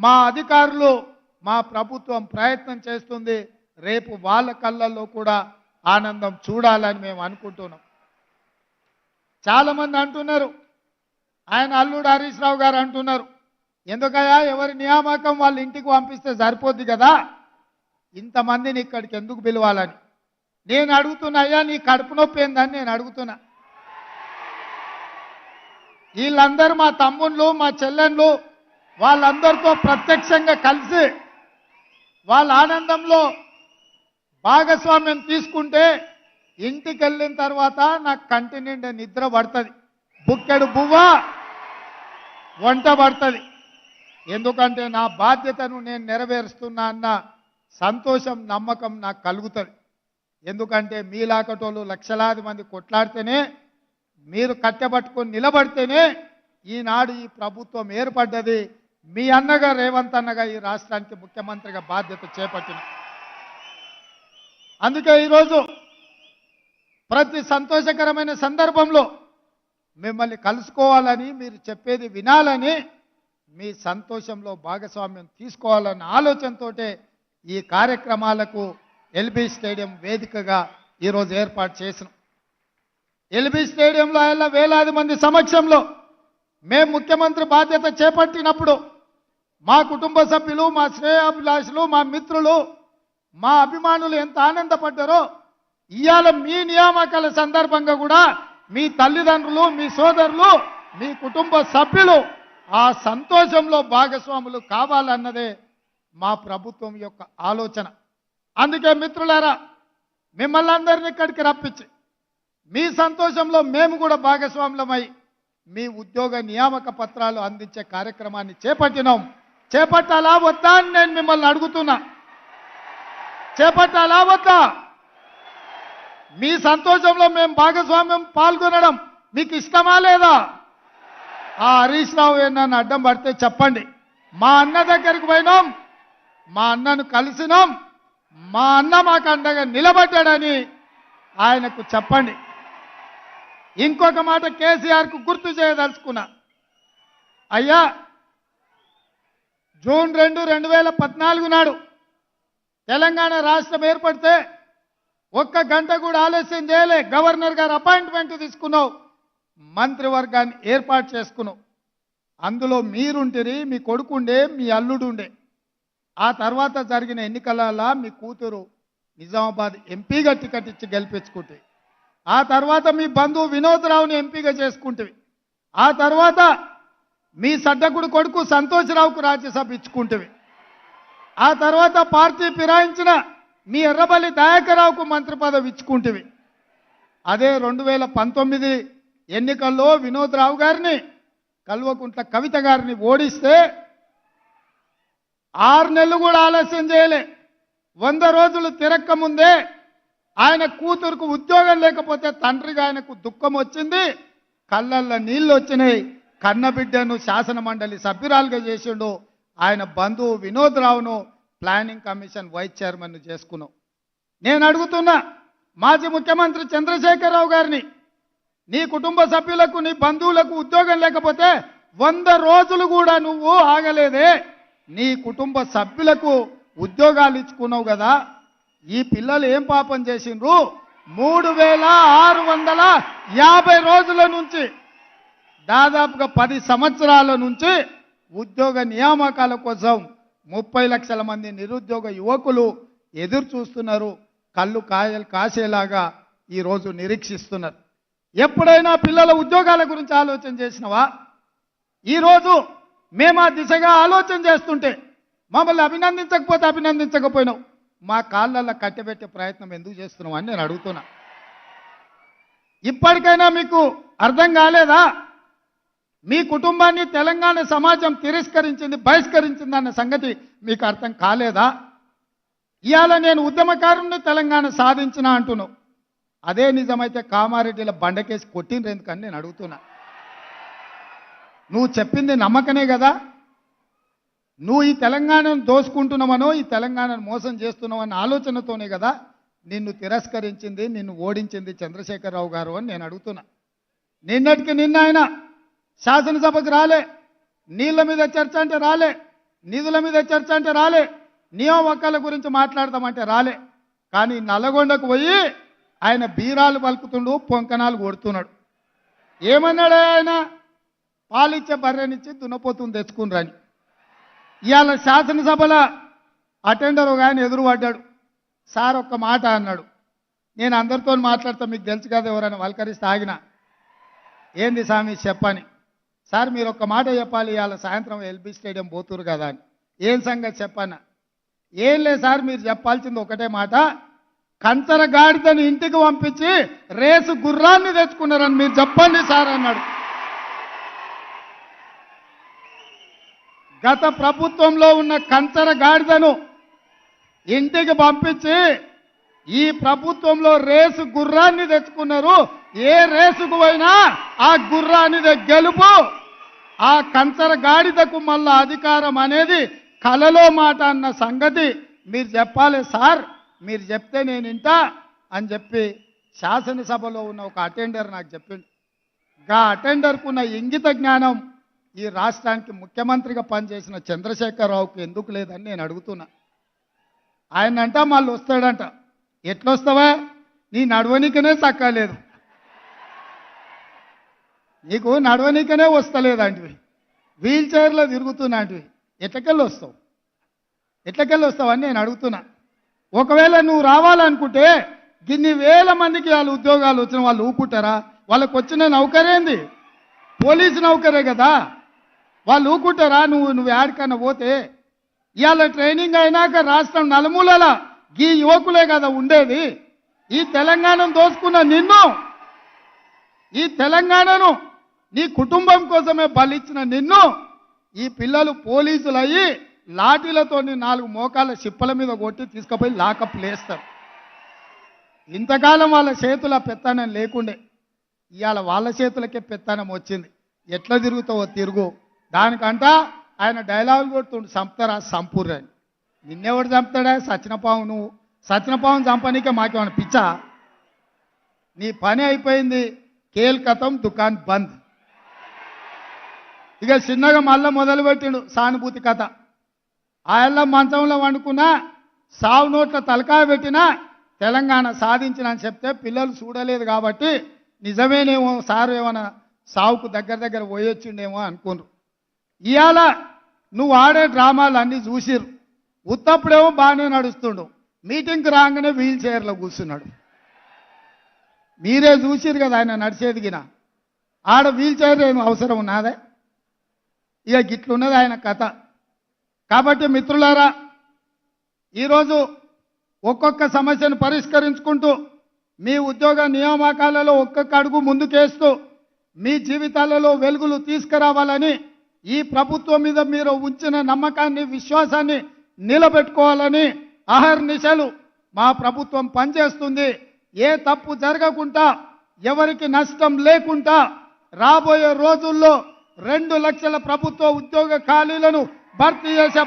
మా అధికారులు మా ప్రభుత్వం ప్రయత్నం చేస్తుంది. రేపు వాళ్ళ కళ్ళల్లో కూడా ఆనందం చూడాలని మేము అనుకుంటున్నాం. చాలామంది అంటున్నారు. ఆయన అల్లుడు హరీష్ రావు గారు అంటున్నారు. ఎందుకయ్యా? ఎవరి నియామకం వాళ్ళ ఇంటికి పంపిస్తే సరిపోద్ది కదా? ఇంతమందిని ఇక్కడికి ఎందుకు పిలవాలని? నేను అడుగుతున్నా అయ్యా నీ కడుపు నొప్పి ఏందని నేను అడుగుతున్నా. వీళ్ళందరూ మా తమ్ముళ్ళు మా చెల్లెళ్ళు వాళ్ళందరితో ప్రత్యక్షంగా కలిసి వాళ్ళ ఆనందంలో భాగస్వామ్యం తీసుకుంటే ఇంటికి వెళ్ళిన తర్వాత నాకు కంటి నిండా నిద్ర పడుతుంది. బుక్కెడు బువ్వ వంట పడుతుంది. ఎందుకంటే నా బాధ్యతను నేను నెరవేరుస్తున్నా అన్న సంతోషం నమ్మకం నాకు కలుగుతుంది. ఎందుకంటే మీలాకటోళ్ళు లక్షలాది మంది కొట్లాడితేనే మీరు కట్టెబట్టుకొని నిలబడితేనే ఈనాడు ఈ ప్రభుత్వం ఏర్పడ్డది. మీ అన్నగా రేవంత్ అన్నగా ఈ రాష్ట్రానికి ముఖ్యమంత్రిగా బాధ్యత చేపట్టిన. అందుకే ఈరోజు ప్రతి సంతోషకరమైన సందర్భంలో మిమ్మల్ని కలుసుకోవాలని మీరు చెప్పేది వినాలని మీ సంతోషంలో భాగస్వామ్యం తీసుకోవాలన్న ఆలోచనతోటే ఈ కార్యక్రమాలకు ఎల్బీ స్టేడియం వేదికగా ఈరోజు ఏర్పాటు చేసినాం. ఎల్బీ స్టేడియంలో ఆయన వేలాది మంది సమక్షంలో మేము ముఖ్యమంత్రి బాధ్యత చేపట్టినప్పుడు మా కుటుంబ సభ్యులు మా శ్రేయాభిలాషులు మా మిత్రులు మా అభిమానులు ఎంత ఆనందపడ్డారో ఇవాళ మీ నియామకాల సందర్భంగా కూడా మీ తల్లిదండ్రులు మీ సోదరులు మీ కుటుంబ సభ్యులు ఆ సంతోషంలో భాగస్వాములు కావాలన్నదే మా ప్రభుత్వం యొక్క ఆలోచన. అందుకే మిత్రులారా మిమ్మల్ని అందరినీ ఇక్కడికి రప్పించి మీ సంతోషంలో మేము కూడా భాగస్వాములమై మీ ఉద్యోగ నియామక పత్రాలు అందించే కార్యక్రమాన్ని చేపట్టినాం. చేపట్టాలా వద్దా అని నేను మిమ్మల్ని అడుగుతున్నా. చేపట్టాలా వద్దా? మీ సంతోషంలో మేము భాగస్వామ్యం పాల్గొనడం మీకు ఇష్టమా లేదా? ఆ హరీష్ రావు నన్ను అడ్డం పడితే చెప్పండి. మా అన్న దగ్గరికి పోయినాం మా అన్నను కలిసినాం మా అన్న మాకు అండగా నిలబడ్డాడని ఆయనకు చెప్పండి. ఇంకొక మాట కేసీఆర్కు గుర్తు చేయదలుచుకున్నా. అయ్యా జూన్ రెండు రెండు వేల పద్నాలుగు నాడు తెలంగాణ రాష్ట్రం ఏర్పడితే ఒక్క గంట కూడా ఆలస్యం చేయలే. గవర్నర్ గారు అపాయింట్మెంట్ తీసుకున్నావు. మంత్రివర్గాన్ని ఏర్పాటు చేసుకున్నావు. అందులో మీరుంటిరి మీ కొడుకుండే మీ అల్లుడుండే. ఆ తర్వాత జరిగిన ఎన్నికలలో మీ కూతురు నిజామాబాద్ ఎంపీగా టికెట్ ఇచ్చి గెలిపించుకుంటే. ఆ తర్వాత మీ బంధువు వినోద్ రావుని ఎంపీగా చేసుకుంటే ఆ తర్వాత మీ సడ్డకుడు కొడుకు సంతోషరావుకు రాజ్యసభ ఇచ్చుకుంటేవి. ఆ తర్వాత పార్టీ ఫిరాయించిన మీ ఎర్రబల్లి దయాకరావుకు మంత్రి పదవి ఇచ్చుకుంటేవి. అదే రెండు వేల పంతొమ్మిది ఎన్నికల్లో వినోద్ రావు గారిని కల్వకుంట్ల కవిత గారిని ఓడిస్తే ఆరు నెలలు కూడా ఆలస్యం చేయలే. వంద రోజులు తిరక్క ముందే ఆయన కూతురుకు ఉద్యోగం లేకపోతే తండ్రిగా ఆయనకు దుఃఖం వచ్చింది కళ్ళల్లో నీళ్ళు వచ్చినాయి. కన్నబిడ్డను శాసన మండలి సభ్యురాలుగా చేసిండు ఆయన బంధువు వినోద్ రావును ప్లానింగ్ కమిషన్ వైస్ చైర్మన్ చేసుకున్నాం. నేను అడుగుతున్నా మాజీ ముఖ్యమంత్రి చంద్రశేఖరరావు గారిని నీ కుటుంబ సభ్యులకు నీ బంధువులకు ఉద్యోగం లేకపోతే వంద రోజులు కూడా నువ్వు ఆగలేదే. నీ కుటుంబ సభ్యులకు ఉద్యోగాలు ఇచ్చుకున్నావు కదా ఈ పిల్లలు ఏం పాపం చేసిండ్రు? మూడు వేల ఆరు వందల యాభై రోజుల నుంచి దాదాపుగా పది సంవత్సరాల నుంచి ఉద్యోగ నియామకాల కోసం ముప్పై లక్షల మంది నిరుద్యోగ యువకులు ఎదురు చూస్తున్నారు కళ్ళు కాయలు కాసేలాగా ఈరోజు నిరీక్షిస్తున్నారు. ఎప్పుడైనా పిల్లల ఉద్యోగాల గురించి ఆలోచన చేసినవా? ఈరోజు మేము ఆ దిశగా ఆలోచన చేస్తుంటే మమ్మల్ని అభినందించకపోతే అభినందించకపోయినావు. మా కాళ్ళల్లో కట్టబెట్టే ప్రయత్నం ఎందుకు చేస్తున్నావు అని నేను అడుగుతున్నా. ఇప్పటికైనా మీకు అర్థం కాలేదా? మీ కుటుంబాన్ని తెలంగాణ సమాజం తిరస్కరించింది బహిష్కరించింది అన్న సంగతి మీకు అర్థం కాలేదా? ఇవాళ నేను ఉద్యమకారుణ్ణి తెలంగాణ సాధించిన అంటున్నావు. అదే నిజమైతే కామారెడ్డిల బండకేసి కొట్టిండ్రు ఎందుకని నేను అడుగుతున్నా. నువ్వు చెప్పింది నమ్మకనే కదా? నువ్వు ఈ తెలంగాణను దోసుకుంటున్నావనో ఈ తెలంగాణను మోసం చేస్తున్నావన్న ఆలోచనతోనే కదా నిన్ను తిరస్కరించింది నిన్ను ఓడించింది చంద్రశేఖరరావు గారు అని నేను అడుగుతున్నా. నిన్నటికి నిన్న ఆయన శాసనసభకు రాలే. నీళ్ళ మీద చర్చ అంటే రాలే. నిధుల మీద చర్చ అంటే రాలే. నియామకాల గురించి మాట్లాడదామంటే రాలే. కానీ నల్లగొండకు పోయి ఆయన బీరాలు పలుకుతుండు పొంకనాలు కొడుతున్నాడు. ఏమన్నాడు ఆయన? పాలిచ్చే బర్రెనిచ్చి దున్నపోతుంది తెచ్చుకుని ఇవాళ శాసనసభల అటెండర్ ఒక ఆయన ఎదురుపడ్డాడు. సార్ ఒక్క మాట అన్నాడు. నేను అందరితో మాట్లాడతా మీకు తెలుసు కదా ఎవరైనా వల్కరిస్తే ఆగిన. ఏంది స్వామి చెప్పని? సార్ మీరు ఒక్క మాట చెప్పాలి ఇవాళ సాయంత్రం ఎల్బీ స్టేడియం పోతురు కదా అని. ఏం సంగతి చెప్పన్న ఏం లేదు సార్ మీరు చెప్పాల్సింది ఒకటే మాట. కంచర గాడిదని ఇంటికి పంపించి రేసు గుర్రాన్ని తెచ్చుకున్నారని మీరు చెప్పండి సార్ అన్నాడు. గత ప్రభుత్వంలో ఉన్న కంచర గాడిదను ఇంటికి పంపించి ఈ ప్రభుత్వంలో రేసు గుర్రాన్ని తెచ్చుకున్నారు. ఏ రేసుకు పోయినా ఆ గుర్రాన్ని గెలుపు. ఆ కంచర గాడిదకు మళ్ళా అధికారం అనేది కలలో మాట అన్న సంగతి మీరు చెప్పాలి సార్. మీరు చెప్తే నేను ఇంటా అని చెప్పి శాసనసభలో ఉన్న ఒక అటెండర్ నాకు చెప్పింది గా అటెండర్కు ఉన్న ఇంగిత జ్ఞానం ఈ రాష్ట్రానికి ముఖ్యమంత్రిగా పనిచేసిన చంద్రశేఖరరావుకు ఎందుకు లేదని నేను అడుగుతున్నా. ఆయన అంట మళ్ళీ వస్తాడంట ఎట్లొస్తావా? నీ నడవనికనే చక్కలేదు నీకు నడవనికనే వస్తలేదంటివి. వీల్ చైర్లో తిరుగుతున్నాంటివి. ఎట్లకెళ్ళి వస్తావు? ఎట్లకెళ్ళి వస్తావు అని నేను అడుగుతున్నా. ఒకవేళ నువ్వు రావాలనుకుంటే గిన్ని వేల మందికి వాళ్ళు ఉద్యోగాలు వచ్చిన వాళ్ళు ఊకుంటారా వాళ్ళకు వచ్చిన నౌకరేంది? పోలీసు నౌకరే కదా. వాళ్ళు ఊకుంటారా నువ్వు నువ్వు యాడికన్నా పోతే ఇవాళ ట్రైనింగ్ అయినాక రాష్ట్రం నలుమూలల ఈ యువకులే కదా ఉండేది. ఈ తెలంగాణను దోసుకున్న నిన్ను ఈ తెలంగాణను నీ కుటుంబం కోసమే బలిచ్చిన నిన్ను ఈ పిల్లలు పోలీసులు అయ్యి లాఠీలతో నాలుగు మోకాల చిప్పల మీద కొట్టి తీసుకుపోయి లాకప్ లేస్తారు. ఇంతకాలం వాళ్ళ చేతుల పెత్తనం లేకుండే. ఇవాళ వాళ్ళ చేతులకే పెత్తనం వచ్చింది. ఎట్లా తిరుగుతావో తిరుగు. దానికంట ఆయన డైలాగ్ కొడుతుండు చంపుతారా? సంపూర్ అని. నిన్నెవడు చంపుతాడా? సచినపావు నువ్వు. సచినపావును చంపనీకే మాకేమైనా పిచ్చా? నీ పని అయిపోయింది. కేల్కతం దుకాన్ బంద్. ఇక చిన్నగా మళ్ళీ మొదలుపెట్టిండు సానుభూతి కథ. ఆయల్ల మంచంలో వండుకున్నా సావు నోట్ల తలకాయ పెట్టినా తెలంగాణ సాధించిన అని చెప్తే పిల్లలు చూడలేదు కాబట్టి నిజమేనేమో సారు ఏమైనా సావుకు దగ్గర దగ్గర పోయొచ్చిండేమో అనుకున్నారు ఇవాళ నువ్వు ఆడే డ్రామాలు అన్నీ చూసిరు ఉత్తప్పుడేమో బాగానే నడుస్తుండు. మీటింగ్కి రాగానే వీల్ చైర్లో కూర్చున్నాడు. మీరే చూసిరు కదా ఆయన నడిచేదిగిన ఆడ వీల్ చైర్ ఏమి అవసరం ఉన్నదే ఇక గిట్లున్నది ఆయన కథ. కాబట్టి మిత్రులారా ఈరోజు ఒక్కొక్క సమస్యను పరిష్కరించుకుంటూ మీ ఉద్యోగ నియామకాలలో ఒక్కొక్క అడుగు ముందుకేస్తూ మీ జీవితాలలో వెలుగులు తీసుకురావాలని ఈ ప్రభుత్వం మీద మీరు ఉంచిన నమ్మకాన్ని విశ్వాసాన్ని నిలబెట్టుకోవాలని అహర్నిశలు మా ప్రభుత్వం పనిచేస్తుంది. ఏ తప్పు జరగకుండా ఎవరికి నష్టం లేకుండా రాబోయే రోజుల్లో రెండు లక్షల ప్రభుత్వ ఉద్యోగ ఖాళీలను భర్తీ చేసే